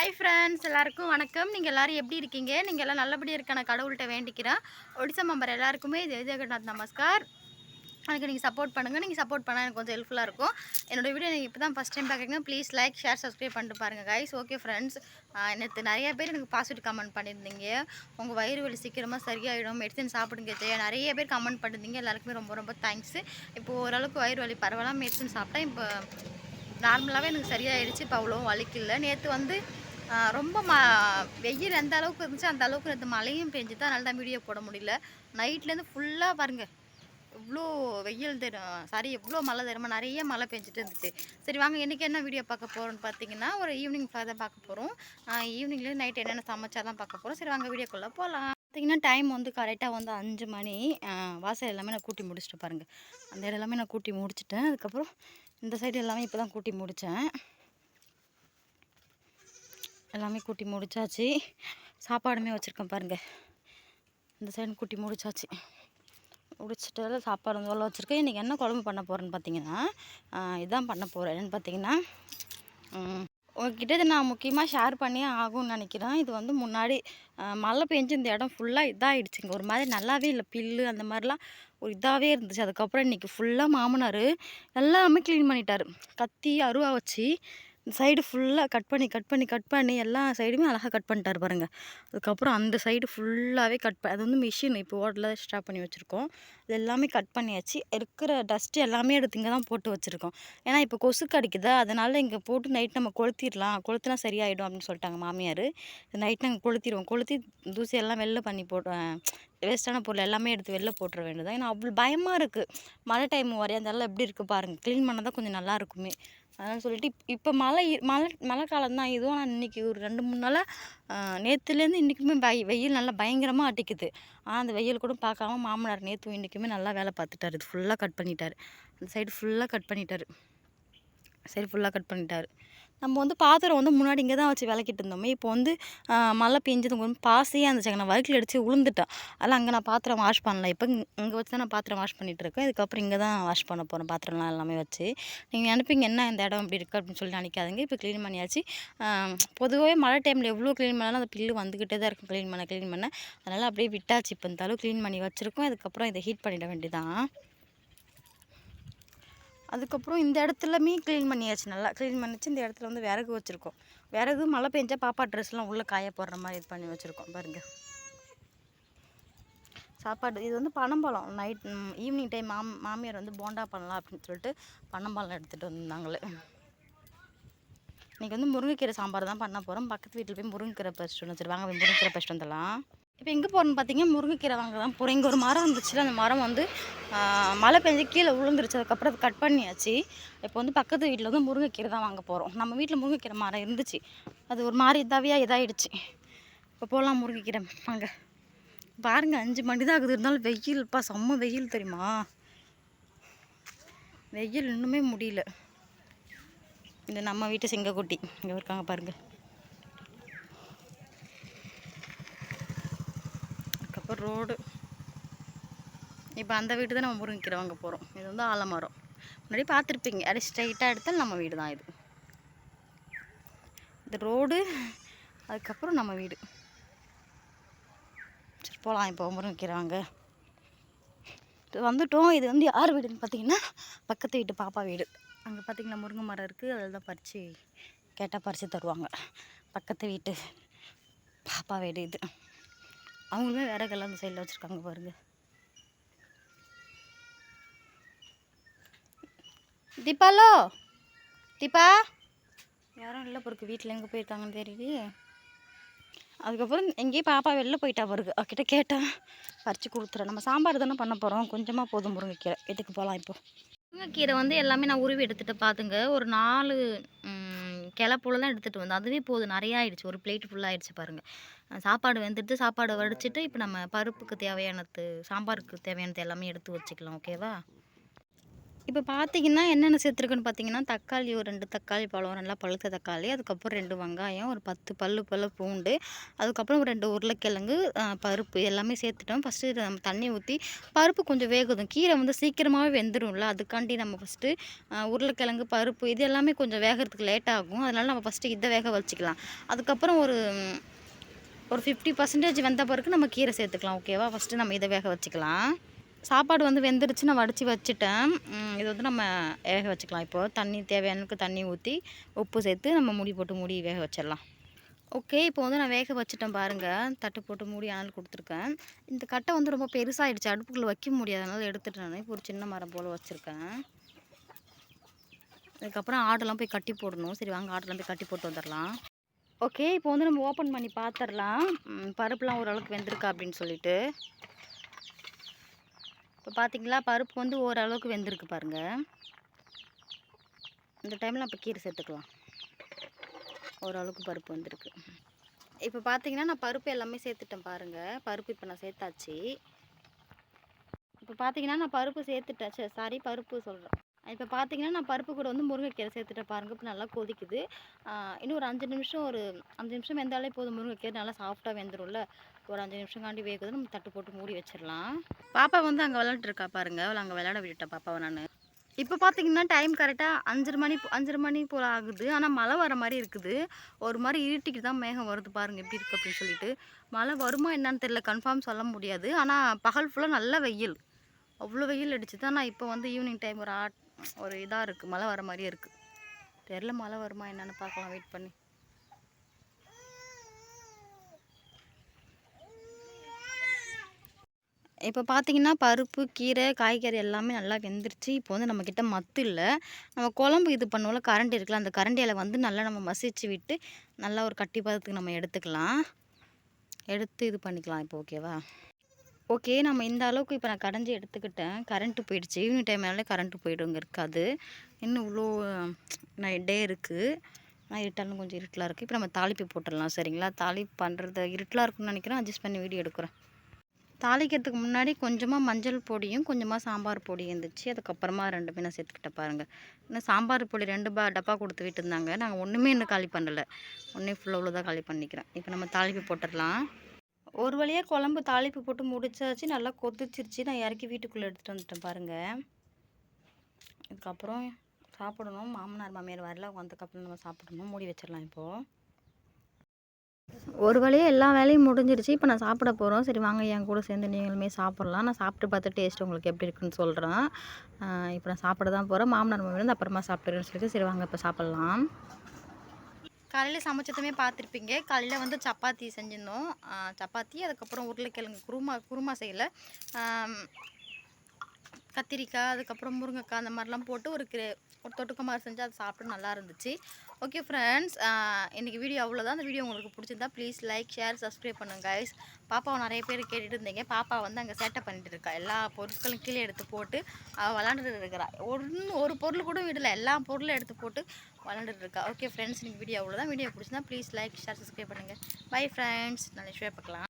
Hi friends எல்லாருக்கும் வணக்கம். நீங்கள் எல்லோரும் எப்படி இருக்கீங்க? நீங்கள் எல்லாம் நல்லபடியாக இருக்க நான் கடவுள்கிட்ட வேண்டிக்கிறேன். ஒடிசா மெம்பர் எல்லாருக்குமே இது ஜெகநாத் நமஸ்கார். எனக்கு நீங்கள் சப்போர்ட் பண்ணுங்கள் நீங்கள் சப்போர்ட் பண்ணால் எனக்கு கொஞ்சம் ஹெல்ப்ஃபுல்லாக இருக்கும். என்னோட வீடியோ நீங்கள் இப்போ தான் ஃபஸ்ட் டைம் பார்க்குறீங்க ப்ளீஸ் லைக் ஷேர் சப்ஸ்கிரைப் பண்ணிட்டு பாருங்கள் கைஸ் ஓகே ஃப்ரெண்ட்ஸ் நேற்று நிறைய பேர் எனக்கு பாசிட்டிவ் கமெண்ட் பண்ணியிருந்தீங்க. உங்கள் வயிறு வலி சீக்கிரமாக சரியாயிடும். மெடிசன் சாப்பிடுங்க நிறைய பேர் கமெண்ட் பண்ணியிருந்தீங்க. எல்லாருக்குமே ரொம்ப ரொம்ப தேங்க்ஸ் இப்போ ஓரளவுக்கு வயிறு வலி பரவாயில்ல மெடிசன் சாப்பிட்டா இப்போ நார்மலாகவே எனக்கு சரியாயிடுச்சு. இப்போ அவ்வளோ வலிக்கல நேற்று வந்து ரொம்ப ம வெயில் எந்த அளவுக்கு இருந்துச்சு அந்த அளவுக்கு இந்த மழையும் பெஞ்சுது. அதனால தான் வீடியோ போட முடியல. நைட்லேருந்து ஃபுல்லாக பாருங்கள் இவ்வளோ வெயில் தரும் சாரி எவ்வளோ மழை தருமா நிறைய மழை பெஞ்சிட்டு இருந்துச்சு. சரி வாங்க இன்றைக்கி என்ன வீடியோ பார்க்க போகிறோம்னு பார்த்தீங்கன்னா ஒரு ஈவினிங் தான் பார்க்க போகிறோம் ஈவினிங்லேருந்து நைட் என்னென்ன சமைச்சா தான் பார்க்க போகிறோம் சரி வாங்க வீடியோக்குள்ளே போகலாம் பார்த்திங்கன்னா டைம் வந்து கரெக்டாக வந்து அஞ்சு மணி. வாசல் எல்லாமே நான் கூட்டி முடிச்சுட்டு பாருங்கள் அந்த இடம் எல்லாமே நான் கூட்டி முடிச்சிட்டேன். அதுக்கப்புறம் இந்த சைடு எல்லாமே இப்போ தான் கூட்டி முடித்தேன் எல்லாமே கூட்டி முடிச்சாச்சு. சாப்பாடுமே வச்சுருக்கேன் பாருங்கள் இந்த சைடு கூட்டி முடிச்சாச்சு. முடிச்சிட்டு சாப்பாடு வந்து உள்ள வச்சுருக்கேன்? இன்றைக்கி என்ன குழம்பு பண்ண போகிறேன்னு பார்த்தீங்கன்னா இதுதான் பண்ண போகிறேன் என்னென்னு பார்த்தீங்கன்னா உங்ககிட்ட இதை நான் முக்கியமாக ஷேர் பண்ணியே ஆகும்னு நினைக்கிறேன். இது வந்து முன்னாடி மழை பெஞ்சு இந்த இடம் ஃபுல்லாக இதாகிடுச்சுங்க ஒரு மாதிரி நல்லாவே இல்லை. பில்லு அந்த மாதிரிலாம் ஒரு இதாகவே இருந்துச்சு. அதுக்கப்புறம் இன்றைக்கி ஃபுல்லாக மாமனார் எல்லாமே க்ளீன் பண்ணிட்டார். கத்தி அருவா வச்சு சைடு ஃபுல்லாக கட் பண்ணி கட் பண்ணி கட் பண்ணி எல்லா சைடுமே அழகாக கட் பண்ணிட்டார் பாருங்கள் அதுக்கப்புறம் அந்த சைடு ஃபுல்லாகவே கட் ப அது வந்து மிஷின் இப்போ ஓட்டில் ஸ்டாப் பண்ணி வச்சுருக்கோம். இது எல்லாமே கட் பண்ணியாச்சு. இருக்கிற டஸ்ட்டு எல்லாமே எடுத்து இங்கே தான் போட்டு வச்சுருக்கோம். ஏன்னா இப்போ கொசு கடிக்குதா அதனால் இங்கே போட்டு நைட் நம்ம கொளுத்திடலாம். கொளுத்துனா சரியாயிடும் அப்படின்னு சொல்லிட்டாங்க மாமியார். நைட் நாங்கள் கொளுத்திடுவோம். கொளுத்தி தூசி எல்லாம் வெளில பண்ணி போட்டு வேஸ்ட்டான பொருள் எல்லாமே எடுத்து வெளில போட்டுற வேண்டியதான் ஏன்னா அவ்வளோ பயமாக இருக்குது மழை டைம் வரையா அந்த எப்படி இருக்குது பாருங்கள் க்ளீன் பண்ணால் தான் கொஞ்சம் நல்லா இருக்குமே. அதனால் சொல்லிட்டு இப் இப்போ மழை மழை மழை காலம் தான். இதுவும் ஆனால் இன்றைக்கி ஒரு ரெண்டு மூணு நாளாக நேற்றுலேருந்து இன்றைக்குமே பய வெயில் நல்லா பயங்கரமாக அடிக்குது. ஆனால் அந்த வெயில் கூட பார்க்காம மாமனார் நேற்று இன்றைக்குமே நல்லா வேலை பார்த்துட்டாரு. இது ஃபுல்லாக கட் பண்ணிட்டார். அந்த சைடு ஃபுல்லாக கட் பண்ணிட்டார். சைடு ஃபுல்லாக கட் பண்ணிட்டார். நம்ம வந்து பாத்திரம் வந்து முன்னாடி இங்கே தான் வச்சு விளக்கிட்டு இருந்தோமே. இப்போ வந்து மழை பெஞ்சது கொஞ்சம் பாசியாக இருந்துச்சு. நான் வழுக்கில் அடித்து விழுந்துட்டேன் அதெல்லாம் அங்கே நான் பாத்திரம் வாஷ் பண்ணல. இப்போ இங்கே வச்சு தான் நான் பாத்திரம் வாஷ் பண்ணிட்டு இருக்கேன். இதுக்கப்புறம் இங்கே தான் வாஷ் பண்ண போகிறேன் பாத்திரம்லாம் எல்லாமே வச்சு. நீங்கள் நினைப்பீங்க என்ன இந்த இடம் இப்படி இருக்குது அப்படின்னு சொல்லி நினைக்காதுங்க. இப்போ க்ளீன் பண்ணியாச்சு. பொதுவாகவே மழை டைமில் எவ்வளோ க்ளீன் பண்ணாலும் அந்த பில்லு வந்துக்கிட்டே தான் இருக்கும். க்ளீன் பண்ண க்ளீன் பண்ண. அதனால் அப்படியே விட்டாச்சு. இப்போ இருந்தாலும் க்ளீன் பண்ணி வச்சுருக்கோம். இதுக்கப்புறம் இதை ஹீட் பண்ணிட வேண்டியதான் அதுக்கப்புறம் இந்த இடத்துலமே க்ளீன் பண்ணியாச்சு நல்லா க்ளீன் பண்ணிச்சு. இந்த இடத்துல வந்து விறகு வச்சுருக்கோம். விறகு மழை பெஞ்சால் பாப்பா ட்ரெஸ்லாம் உள்ளே காய போடுற மாதிரி இது பண்ணி வச்சுருக்கோம் பாருங்கள் சாப்பாடு இது வந்து பனம்பழம். நைட் ஈவினிங் டைம் மாம் மாமியார் வந்து போண்டா பண்ணலாம் அப்படின்னு சொல்லிட்டு பனம்பழம் எடுத்துகிட்டு வந்தாங்களே. இன்றைக்கி வந்து முருங்கைக்கீரை சாம்பார் தான் பண்ண போகிறோம் பக்கத்து வீட்டில் போய் முருங்கைக்கீரை பறிச்சுட்டு வந்து வச்சிரு. முருங்கைக்கீரை பறிச்சுட்டு வந்துடலாம். இப்போ எங்கே போகிறோன்னு பார்த்தீங்கன்னா முருங்கைக்கீரை வாங்க தான் போகிறோம். இங்கே ஒரு மரம் இருந்துச்சுல அந்த மரம் வந்து மழை பெஞ்சு கீழே விழுந்துருச்சு. அதுக்கப்புறம் அது கட் பண்ணியாச்சு. இப்போ வந்து பக்கத்து வீட்டில் வந்து முருங்கைக்கீரை தான் வாங்க போகிறோம். நம்ம வீட்டில் முருங்கைக்கீரை மரம் இருந்துச்சு. அது ஒரு மாதிரி இதாவியாக இதாகிடுச்சு இப்போ போகலாம் முருங்கைக்கீரை வாங்க. பாருங்க அஞ்சு மணி தான் ஆகுது. இருந்தாலும் வெயில்ப்பா செம்ம வெயில் தெரியுமா? வெயில் இன்னுமே முடியல. இந்த நம்ம வீட்டு செங்கக்குட்டி இங்கே இருக்காங்க பாருங்கள் அதுக்கப்புறம் ரோடு. இப்போ அந்த வீடு தான் நம்ம முருங்கைக்கீரை வாங்க போகிறோம் இது வந்து ஆலமரம். முன்னாடி பார்த்துருப்பீங்க. அப்படியே ஸ்ட்ரைட்டாக எடுத்தால் நம்ம வீடு தான் இது. இது ரோடு அதுக்கப்புறம் நம்ம வீடு. சரி போகலாம் இப்போ முருங்கைக்கீரை வாங்க. இது வந்துட்டோம். இது வந்து யார் வீடுன்னு பார்த்தீங்கன்னா பக்கத்து வீட்டு பாப்பா வீடு. அங்கே பார்த்தீங்கன்னா முருங்கை மரம் இருக்குது அதில் தான் பறித்து கேட்டால் பறித்து தருவாங்க. பக்கத்து வீட்டு பாப்பா வீடு இது. அவங்களுமே விறகெல்லாம் அந்த சைடில் வச்சுருக்காங்க பாருங்கள் தீபாலோ தீபா? யாரும் இல்லை பிறகு வீட்டில் எங்கே போயிருக்காங்கன்னு தெரியலையே அதுக்கப்புறம் எங்கேயும் பாப்பா வெளில போயிட்டா பிறகு அவகிட்ட கேட்டேன். பறித்து கொடுத்துறேன். நம்ம சாம்பார் தானே பண்ண போகிறோம் கொஞ்சமாக போதும் முருங்கைக்கீரை. வீட்டுக்கு போகலாம் இப்போ? முருங்கைக்கீரை வந்து எல்லாமே நான் உருவி எடுத்துகிட்டு பார்த்துங்க ஒரு நாலு ம், தான் எடுத்துகிட்டு வந்தோம். அதுவே போதும் நிறையா ஆயிடுச்சு. ஒரு பிளேட் ஃபுல்லாக ஆயிடுச்சு பாருங்கள் சாப்பாடு வெந்துட்டு சாப்பாடு வடிச்சிட்டு இப்போ நம்ம பருப்புக்கு தேவையானது சாம்பாருக்கு தேவையானது எல்லாமே எடுத்து வச்சுக்கலாம். ஓகேவா இப்போ பார்த்தீங்கன்னா என்னென்ன சேர்த்துருக்குன்னு பார்த்தீங்கன்னா தக்காளி ஒரு ரெண்டு தக்காளி பழம் நல்லா பழுத்த தக்காளி அதுக்கப்புறம் ரெண்டு வெங்காயம் ஒரு பத்து பல்லு பல்ல பூண்டு அதுக்கப்புறம் ரெண்டு உருளைக்கிழங்கு பருப்பு எல்லாமே சேர்த்துட்டோம். ஃபஸ்ட்டு நம்ம தண்ணி ஊற்றி பருப்பு கொஞ்சம் வேகுதும் கீரை வந்து சீக்கிரமாகவே வெந்துடும்ல அதுக்காண்டி நம்ம ஃபஸ்ட்டு உருளைக்கிழங்கு பருப்பு இது எல்லாமே கொஞ்சம் வேகிறதுக்கு லேட் ஆகும். அதனால நம்ம ஃபஸ்ட்டு இதை வேக வச்சுக்கலாம். அதுக்கப்புறம் ஒரு ஒரு ஃபிஃப்டி பர்சன்டேஜ் வெந்த பிறகு நம்ம கீரை சேர்த்துக்கலாம். ஓகேவா ஃபஸ்ட்டு நம்ம இதை வேக வச்சுக்கலாம். சாப்பாடு வந்து வெந்துருச்சு நான் வடித்து வச்சுட்டேன். இது வந்து நம்ம வேக வச்சுக்கலாம். இப்போது தண்ணி தேவையானக்கு தண்ணி ஊற்றி உப்பு சேர்த்து நம்ம மூடி போட்டு மூடி வேக வச்சிடலாம். ஓகே இப்போ வந்து நான் வேக வச்சுட்டேன் பாருங்கள் தட்டு போட்டு மூடி ஆனால் கொடுத்துருக்கேன். இந்த கட்டை வந்து ரொம்ப பெருசாகிடுச்சு அடுப்புக்குள்ளே வைக்க முடியாதனால எடுத்துகிட்டு நான் இப்போ ஒரு சின்ன மரம் போல் வச்சுருக்கேன். அதுக்கப்புறம் ஆடெல்லாம் போய் கட்டி போடணும். சரி வாங்க ஆடெல்லாம் போய் கட்டி போட்டு வந்துடலாம். ஓகே இப்போ வந்து நம்ம ஓப்பன் பண்ணி பார்த்துடலாம் பருப்புலாம் ஓரளவுக்கு வெந்திருக்கா அப்படின்னு சொல்லிட்டு. இப்போ பார்த்திங்களா பருப்பு வந்து ஓரளவுக்கு வெந்திருக்கு பாருங்கள் இந்த டைமில் இப்போ கீரை சேர்த்துக்கலாம். ஓரளவுக்கு பருப்பு வந்திருக்கு. இப்போ பார்த்தீங்கன்னா நான் பருப்பு எல்லாமே சேர்த்துட்டேன் பாருங்கள் பருப்பு இப்போ நான் சேர்த்தாச்சு. இப்போ பார்த்தீங்கன்னா நான் பருப்பு சேர்த்துட்டேன். சாரி பருப்பு சொல்கிறேன் இப்போ பார்த்தீங்கன்னா நான் பருப்பு கூட வந்து முருங்கைக்கீரை சேர்த்துட்டேன் பாருங்கள் இப்போ நல்லா கொதிக்குது. இன்னும் ஒரு அஞ்சு நிமிஷம் ஒரு அஞ்சு நிமிஷம் வெந்தாலே போதும். முருங்கைக்கீரை நல்லா சாஃப்டாக வெந்துரும்ல. ஒரு அஞ்சு நிமிஷம் காண்டி வேகுது. நம்ம தட்டு போட்டு மூடி வச்சிடலாம். பாப்பா வந்து அங்கே விளாண்டுருக்கா பாருங்கள் அவள் அங்கே விளையாட விட்டுட்டேன் பாப்பாவை நான். இப்போ பார்த்தீங்கன்னா டைம் கரெக்டாக அஞ்சரை மணி அஞ்சரை மணி போல் ஆகுது. ஆனால் மழை வர மாதிரி இருக்குது. ஒரு மாதிரி இருட்டிக்கு தான் மேகம் வருது பாருங்கள் எப்படி இருக்குது அப்படின்னு சொல்லிட்டு. மழை வருமா என்னன்னு தெரியல. கன்ஃபார்ம் சொல்ல முடியாது. ஆனால் பகல் ஃபுல்லாக நல்ல வெயில். அவ்வளோ வெயில் அடிச்சு தான் நான் இப்போ வந்து ஈவினிங் டைம் ஒரு ஆட் ஒரு இதாக இருக்குது மழை வர மாதிரியே இருக்குது தெரில மழை வருமா என்னன்னு பார்க்கலாம். வெயிட் பண்ணி. இப்போ பார்த்தீங்கன்னா பருப்பு கீரை காய்கறி எல்லாமே நல்லா வெந்துருச்சு. இப்போ வந்து நம்மக்கிட்ட மத்து இல்லை. நம்ம குழம்பு இது பண்ணுவோம்ல கரண்டி இருக்குல்ல அந்த கரண்டியில் வந்து நல்லா நம்ம மசிச்சு விட்டு நல்லா ஒரு கட்டி பதத்துக்கு நம்ம எடுத்துக்கலாம். எடுத்து இது பண்ணிக்கலாம் இப்போ ஓகேவா ஓகே நம்ம இந்த அளவுக்கு இப்போ நான் கடைஞ்சி எடுத்துக்கிட்டேன். கரண்ட்டு போயிடுச்சு. ஈவினிங் டைம்னாலே கரண்ட்டு போயிடுங்க இருக்காது. இன்னும் இவ்வளோ டே இருக்குது ஆனால் இருட்டாலும் கொஞ்சம் இருட்டலாக இருக்குது இப்போ நம்ம தாளிப்பு போட்டுடலாம் சரிங்களா? தாளிப்பு பண்ணுறது இருட்டலாக இருக்குன்னு நினைக்கிறேன். அட்ஜஸ்ட் பண்ணி வீடியோ எடுக்கிறேன். தாளிக்கிறதுக்கு முன்னாடி கொஞ்சமாக மஞ்சள் பொடியும் கொஞ்சமாக சாம்பார் பொடி இருந்துச்சு. அதுக்கப்புறமா ரெண்டுமே நான் சேர்த்துக்கிட்ட பாருங்கள் இன்னும் சாம்பார் பொடி ரெண்டு பா டப்பா கொடுத்து விட்டுருந்தாங்க. நாங்கள் ஒன்றுமே இன்னும் காலி பண்ணலை. ஒன்றே ஃபுல்லாக தான் காலி பண்ணிக்கிறேன். இப்போ நம்ம தாளிப்பு போட்டுடலாம். ஒரு வழியாக குழம்பு தாளிப்பு போட்டு முடிச்சாச்சு. நல்லா கொதிச்சிருச்சு. நான் இறக்கி வீட்டுக்குள்ளே எடுத்துகிட்டு வந்துட்டேன் பாருங்கள் இதுக்கப்புறம் சாப்பிடணும். மாமனார் மாமியார் வரல. வந்ததுக்கப்புறம் நம்ம சாப்பிடணும். மூடி வச்சிடலாம் இப்போது ஒரு வழியாக எல்லா வேலையும் முடிஞ்சிருச்சு. இப்போ நான் சாப்பிட போகிறோம் சரி வாங்க. என் கூட சேர்ந்து நீங்களுமே சாப்பிட்லாம். நான் சாப்பிட்டு பார்த்து டேஸ்ட் உங்களுக்கு எப்படி இருக்குன்னு சொல்கிறேன் இப்போ நான் சாப்பிட தான் போகிறேன் மாமனார் மாமியார் வந்து அப்புறமா சாப்பிட்டுறேன்னு சொல்லிட்டு சரி வாங்க. இப்போ சாப்பிட்லாம். காலையில் சமைச்சதுமே பார்த்துருப்பீங்க. காலையில் வந்து சப்பாத்தி செஞ்சுருந்தோம். சப்பாத்தி அதுக்கப்புறம் உருளைக்கிழங்கு குருமா குருமா செய்யலை. கத்திரிக்காய் அதுக்கப்புறம் முருங்கைக்காய் அந்த மாதிரிலாம் போட்டு ஒரு கிரே ஒரு தொட்டுக்க மாதிரி செஞ்சு அதை சாப்பிட்டு நல்லா இருந்துச்சு ஓகே ஃப்ரெண்ட்ஸ் இன்றைக்கி வீடியோ அவ்வளோதான் அந்த வீடியோ உங்களுக்கு பிடிச்சிருந்தா ப்ளீஸ் லைக் ஷேர் சப்ஸ்கிரைப் பண்ணுங்க கைஸ் பாப்பாவை நிறைய பேர் கேட்டுட்டு இருந்தீங்க. பாப்பா வந்து அங்கே சேட்டை பண்ணிட்டு இருக்கா. எல்லா பொருட்களும் கீழே எடுத்து போட்டு அவள் விளாண்டுட்டு இருக்கிறா. ஒன்று ஒரு பொருள் கூட விடல. எல்லா பொருளும் எடுத்து போட்டு விளாண்டுட்டு இருக்கா. ஓகே ஃப்ரெண்ட்ஸ் இன்றைக்கி வீடியோ அவ்வளோதான் வீடியோ பிடிச்சிருந்தா ப்ளீஸ் லைக் ஷேர் சப்ஸ்கிரைப் பண்ணுங்கள் பை ஃப்ரெண்ட்ஸ் நல்ல விஷயம் பார்க்கலாம்.